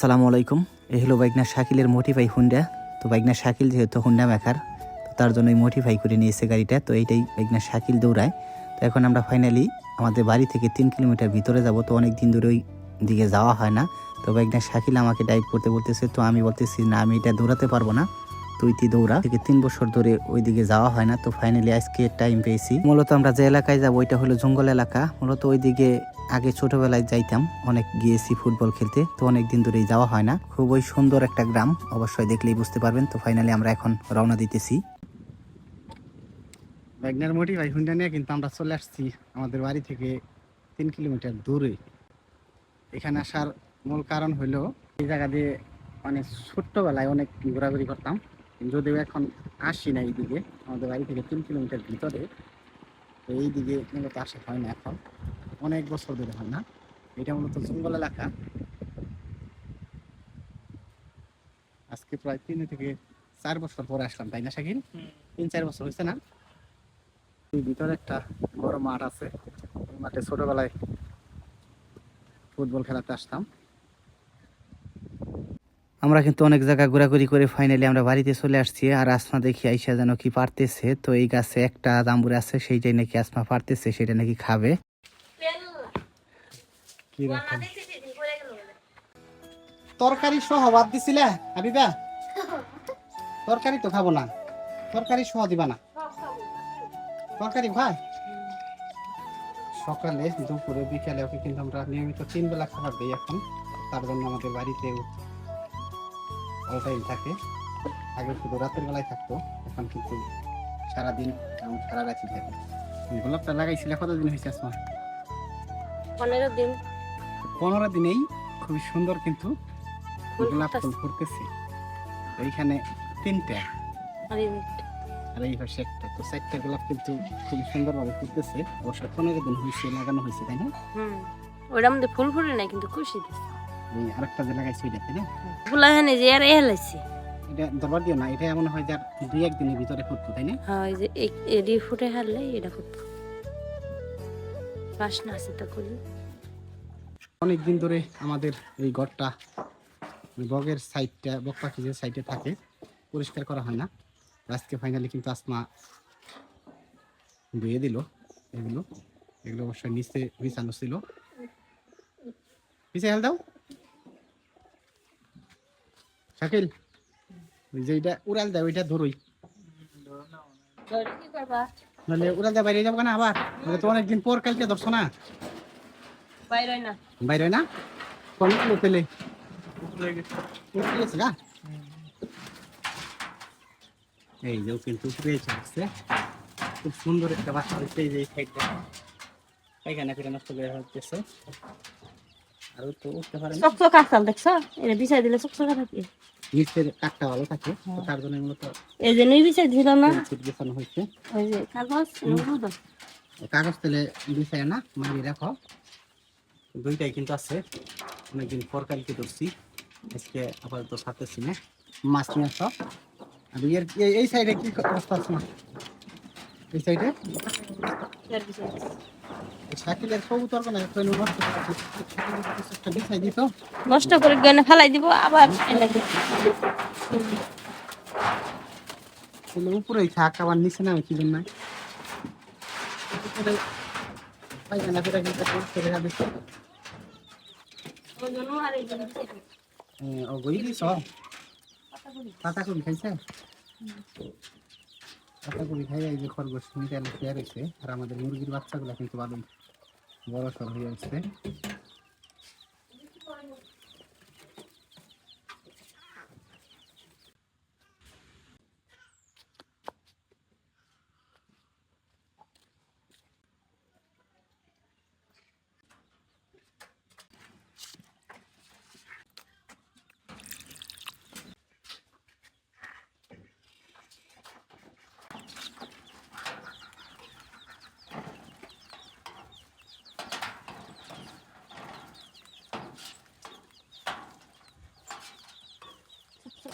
সালামু আলাইকুম। এই হলো বাইকনা শাকিলের মোটিফাই হুন্ডা তো বাইকনা শাকিল যেহেতু হুন্ডা মেকার তো তার জন্য মোটিফাই করে নিয়েছে গাড়িটা। তো এইটাই বাইকনা শাকিল দৌড়ায়। তো এখন আমরা ফাইনালি আমাদের বাড়ি থেকে তিন কিলোমিটার ভিতরে যাব। তো অনেক দিন ধরে ওই দিকে যাওয়া হয় না। তো বাইকনা শাকিল আমাকে ড্রাইভ করতে বলতেছে। তো আমি বলতেছি, না, আমি এটা দৌড়াতে পারব না। তুই তুই দৌড়া। থেকে তিন বছর ধরে ওইদিকে যাওয়া হয় না, তো ফাইনালি আজকে টাইম পেয়েছি। মূলত আমরা যে এলাকায় যাব, ওইটা হলো জঙ্গল এলাকা। মূলত ওইদিকে আগে ছোটবেলায় যাইতাম, অনেক গিয়েছি ফুটবল খেলতে, তো অনেক দিন ধরেই যাওয়া হয় না। খুবই সুন্দর একটা গ্রাম, অবশ্যই দেখলেই বুঝতে পারবেন, তো ফাইনালি আমরা এখন রওনা দিতেছি। ব্যাগনার মোটি ভাই হুন্ডা নিয়ে কিন্তু আমরা চলে আসছি আমাদের বাড়ি থেকে তিন কিলোমিটার দূরে। এখানে আসার মূল কারণ হলো, এই জায়গা দিয়ে অনেক ছোট্টবেলায় অনেক ঘোরাঘুরি করতাম। যদিও এখন আসি না এইদিকে, আমাদের বাড়ি থেকে তিন কিলোমিটার ভিতরে, তো এই দিকে মূলত আসা হয় না এখন। অনেক বছর ধরে হয় না। এটা মূলত জঙ্গল এলাকা। আজকে প্রায় তিন থেকে চার বছর পরে আসলাম, তাই না, শাকিল? তিন, চার বছর হয়েছে না? ভিতরে একটা বড় মাঠ আছে। মাঠে ছোটবেলায় ফুটবল খেলাতে আসতাম। আমরা কিন্তু অনেক জায়গা ঘোরাঘুরি করে ফাইনালি আমরা বাড়িতে চলে আসছি আর আসমা দেখি আইসা যেন কি পারতেছে। তো এই গাছে একটা জাম্বুর আছে সেইটাই নাকি আসমা পারতেছে সেটা নাকি খাবে। তরকারি সহ বাদ দিছিলে হাবিবা? তরকারি তো খাব না। তরকারি সহ দিবা না। তরকারি ভাই সকালে দুপুরে বিকালে ওকে কিন্তু আমরা নিয়মিত তিন বেলা খাবার দিই এখন। তার জন্য আমাদের বাড়িতে অল টাইম থাকে। আগে শুধু রাতের বেলায় থাকতো এখন কিন্তু সারাদিন এবং সারা রাতি থাকে। গোলাপটা লাগাইছিলে কতদিন হয়েছে আসমা? পনেরো দিন। পনেরো দিনেই খুবই সুন্দর কিন্তু গোলাপ ফুল ফুটতেছে। এইখানে তিনটা। আর এই পাশে একটা। তো চারটা গোলাপ কিন্তু খুব সুন্দরভাবে ফুটতেছে। অবশ্য পনেরো দিন হয়েছে লাগানো হয়েছে তাই না? ওইটার মধ্যে ফুল ফুটে নাই কিন্তু খুশি দিছে। আরেকটা যে লাগাইছে তাই না? ফুলা হেনে যে আর এ হেলাইছি। এটা দরবার দিও না এটা এমন হয় যার দুই একদিনের ভিতরে ফুটতো তাই না? হ্যাঁ ওই যে এডি ফুটে হারলে এটা ফুটবো। বাসনা আছে তো করি। অনেক দিন ধরে আমাদের এই ঘরটা বগের সাইডটা বক পাখি যে সাইডে থাকে পরিষ্কার করা হয় না। আজকে ফাইনালি কিন্তু আসমা ধুয়ে দিল এগুলো। এগুলো অবশ্যই নিচে বিছানো ছিল। পিছিয়ে হেল দাও। শাকিল ওই যে এটা উড়াল দেয় ওইটা ধরুই। নাহলে উড়াল দেয় বাইরে যাব না আবার? তো অনেকদিন পর কালকে ধরছো না? বাইরে না। বাইরে না? কোন পেলে উঠে গা? এই যে কিন্তু উপরে চলছে খুব সুন্দর একটা বাসা হচ্ছে এই যে সাইডটা পায়খানা করে নষ্ট করে হচ্ছে আর ও তো উঠতে পারে না। চকচক আকাল দেখছ? এটা বিছাই দিলে চকচকা থাকে নিচের কাঠটা ভালো থাকে তো তার জন্য মূলত এই যে নই বিছাই দিছিল না? বিছানো হয়েছে। ওই যে কাগজ কাগজ তেলে বিছায় না মারি রাখো। দুইটাই কিন্তু আছে অনেকদিন পর কালকে ধরছি আজকে আপাতত সাথেছি না। মাছ নিয়ে আসো। আর এর এই- এই সাইডে কি অবস্থা আছে না এই সাইডে সাইকেলের কবুতর কোনো একটা নষ্ট একটা বিছাই দিত। নষ্ট করে গনে ফেলাই দিব আবার এনে দিব। তাহলে উপরেই থাক আবার নিচে না কি জন্য? পায়খানা করে কিন্তু করে বিছাই দিছে। ও গই দিছ পাতা কবি খাইছে? পাতা কবি খাই এই যে খরগোশ রয়েছে। আর আমাদের মুরগির বাচ্চাগুলো কিন্তু ভালোই বড় সর হয়ে